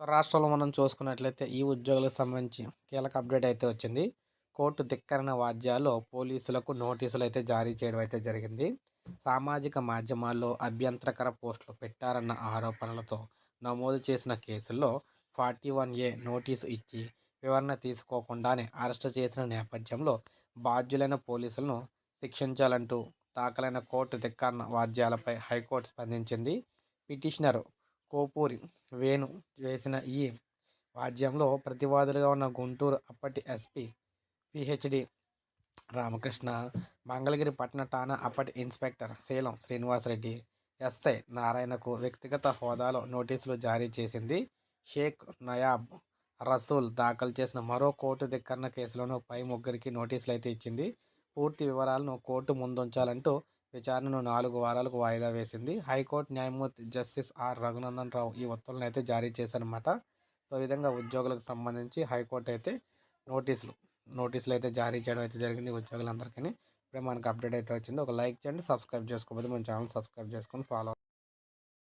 రాష్ట్రంలో మనం చూసుకున్నట్లయితే ఈ ఉద్యోగులకు సంబంధించి కీలక అప్డేట్ అయితే వచ్చింది. కోర్టు ధిక్కరణ వాద్యాల్లో పోలీసులకు నోటీసులు అయితే జారీ చేయడం అయితే జరిగింది. సామాజిక మాధ్యమాల్లో అభ్యంతరకర పోస్టులు పెట్టారన్న ఆరోపణలతో నమోదు చేసిన కేసుల్లో ఫార్టీ వన్ ఏ నోటీసు ఇచ్చి వివరణ తీసుకోకుండానే అరెస్టు చేసిన నేపథ్యంలో బాధ్యులైన పోలీసులను శిక్షించాలంటూ దాఖలైన కోర్టు ధిక్కరణ వాద్యాలపై హైకోర్టు స్పందించింది. పిటిషనర్ కోపూరి వేణు వేసిన ఈ వాద్యంలో ప్రతివాదులుగా ఉన్న గుంటూరు అప్పటి ఎస్పి పిహెచ్డి రామకృష్ణ మంగళగిరి పట్టణ ఠాణా అప్పటి ఇన్స్పెక్టర్ శీలం శ్రీనివాసరెడ్డి ఎస్ఐ నారాయణకు వ్యక్తిగత హోదాలో నోటీసులు జారీ చేసింది. షేక్ నయాబ్ రసూల్ దాఖలు చేసిన మరో కోర్టు ధిక్కరణ కేసులోనూ పై ముగ్గురికి నోటీసులు అయితే ఇచ్చింది. పూర్తి వివరాలను కోర్టు ముందుంచాలంటూ విచారణను నాలుగు వారాలకు వాయిదా వేసింది. హైకోర్టు న్యాయమూర్తి జస్టిస్ ఆర్ రఘునందన్ రావు ఈ ఉత్తర్వులను అయితే జారీ చేశారనమాట సో ఈ విధంగా ఉద్యోగులకు సంబంధించి హైకోర్టు అయితే నోటీసులు నోటీసులు అయితే జారీ చేయడం అయితే జరిగింది ఉద్యోగులందరికీ ఇప్పుడే మనకు అప్డేట్ అయితే వచ్చింది. ఒక లైక్ చేయండి సబ్స్క్రైబ్ చేసుకోకపోతే మన ఛానల్ సబ్స్క్రైబ్ చేసుకొని ఫాలో